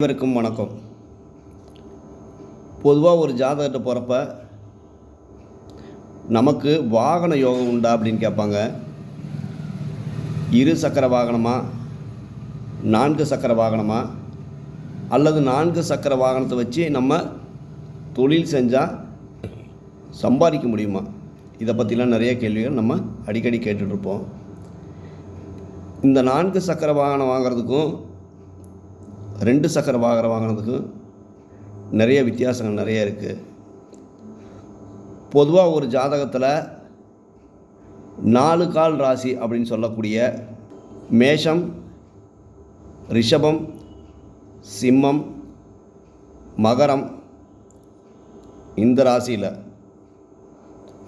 அனைவருக்கும் வணக்கம். பொதுவாக ஒரு ஜாதகத்தை போகிறப்ப நமக்கு வாகன யோகம் உண்டா அப்படின்னு கேட்பாங்க. இரு சக்கர வாகனமா? நான்கு சக்கர வாகனமா? அல்லது நான்கு சக்கர வாகனத்தை வச்சு நம்ம தொழில் செஞ்சால் சம்பாதிக்க முடியுமா? இதை பற்றிலாம் நிறைய கேள்விகள் நம்ம அடிக்கடி கேட்டுட்ருப்போம் இந்த நான்கு சக்கர வாகனம் வாங்குறதுக்கும் ரெண்டு சக்கர வாகனம் வாங்கினதுக்கும் நிறைய வித்தியாசங்கள் நிறைய இருக்குது பொதுவாக ஒரு ஜாதகத்தில் நாலு கால் ராசி அப்படின்னு சொல்லக்கூடிய மேஷம் ரிஷபம் சிம்மம் மகரம் இந்த ராசியில்.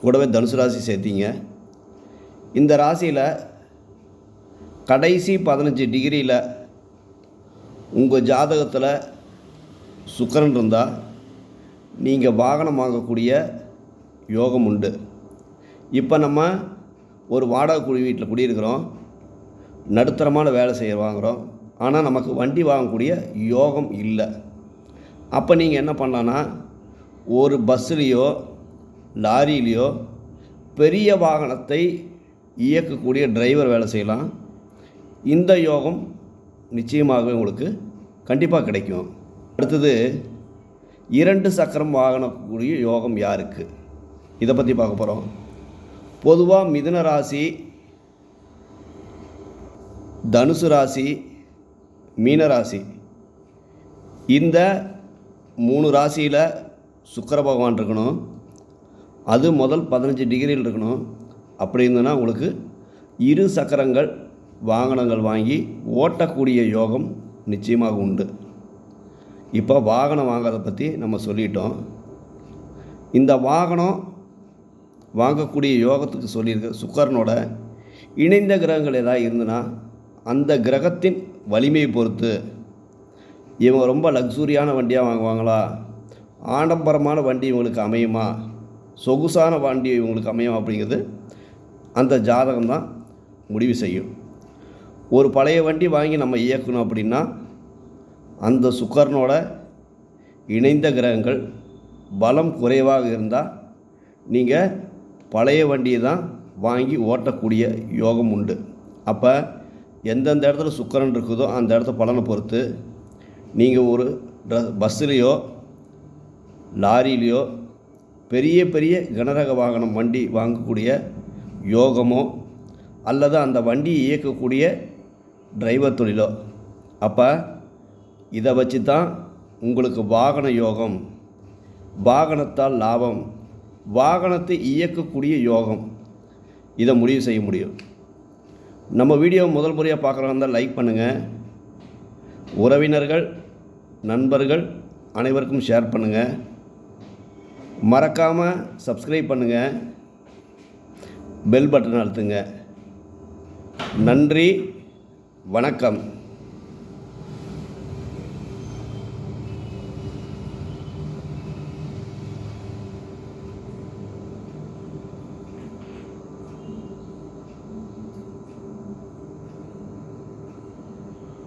கூடவே தனுசு ராசி சேர்த்தீங்க. இந்த ராசியில் கடைசி பதினஞ்சு டிகிரியில் உங்கள் ஜாதகத்தில் சுக்கரன் இருந்தால் நீங்கள் வாகனம் வாங்கக்கூடிய யோகம் உண்டு. இப்போ நம்ம ஒரு வாடகை குடி வீட்டில் குடியிருக்கிறோம். நடுத்தரமான வேலை செய்ய வாங்குகிறோம் ஆனால் நமக்கு வண்டி வாங்கக்கூடிய யோகம் இல்லை. அப்போ நீங்கள் என்ன பண்ணலான்னா ஒரு பஸ்ஸுலேயோ லாரியிலையோ பெரிய வாகனத்தை இயக்கக்கூடிய டிரைவர் வேலை செய்யலாம். இந்த யோகம் நிச்சயமாகவே உங்களுக்கு கண்டிப்பாக கிடைக்கும். அடுத்தது இரண்டு சக்கரம் வாகனக்கூடிய யோகம் யாருக்கு? இதை பற்றி பார்க்க போகிறோம் பொதுவாக மிதுன ராசி தனுசு ராசி மீன ராசி. இந்த மூணு ராசியில் சுக்கர பகவான் இருக்கணும். அது முதல் பதினஞ்சு டிகிரியில் இருக்கணும். அப்படி இருந்ததுன்னா உங்களுக்கு இரு சக்கரங்கள் வாகனங்கள் வாங்கி ஓட்டக்கூடிய யோகம் நிச்சயமாக உண்டு. இப்போ வாகனம் வாங்கிறத பற்றி நம்ம சொல்லிட்டோம். இந்த வாகனம் வாங்கக்கூடிய யோகத்துக்கு சொல்லியிருக்க சுக்கரனோட இணைந்த கிரகங்கள் ஏதாவது இருந்துன்னா அந்த கிரகத்தின் வலிமையை பொறுத்து இவங்க ரொம்ப லக்ஸூரியான வண்டியாக வாங்குவாங்களா? ஆடம்பரமான வண்டி இவங்களுக்கு அமையுமா? சொகுசான வண்டி இவங்களுக்கு அமையும் அப்படிங்கிறது அந்த ஜாதகம் தான் முடிவு செய்யும். ஒரு பழைய வண்டி வாங்கி நம்ம இயக்கணும் அப்படின்னா அந்த சுக்கரனோட இணைந்த கிரகங்கள் பலம் குறைவாக இருந்தால் நீங்கள் பழைய வண்டியை தான் வாங்கி ஓட்டக்கூடிய யோகம் உண்டு. அப்போ எந்தெந்த இடத்துல சுக்கரன் இருக்குதோ அந்த இடத்த பலனை பொறுத்து நீங்கள் ஒரு ட்ர பஸ்ஸுலேயோ லாரியிலையோ பெரிய பெரிய கனரக வாகனம் வண்டி வாங்கக்கூடிய யோகமோ அல்லது அந்த வண்டியை இயக்கக்கூடிய டிரைவர் தொழிலோ. அப்போ இதை வச்சு தான் உங்களுக்கு வாகன யோகம் வாகனத்தால் லாபம் வாகனத்தை இயக்கக்கூடிய யோகம். இதை முடிவு செய்ய முடியும். நம்ம வீடியோ முதல் முறையாக பார்க்குறவங்க இருந்தால் லைக் பண்ணுங்கள் உறவினர்கள் நண்பர்கள் அனைவருக்கும் ஷேர் பண்ணுங்கள் மறக்காமல் சப்ஸ்கிரைப் பண்ணுங்கள் பெல் பட்டன் அழுத்துங்க. நன்றி வணக்கம்.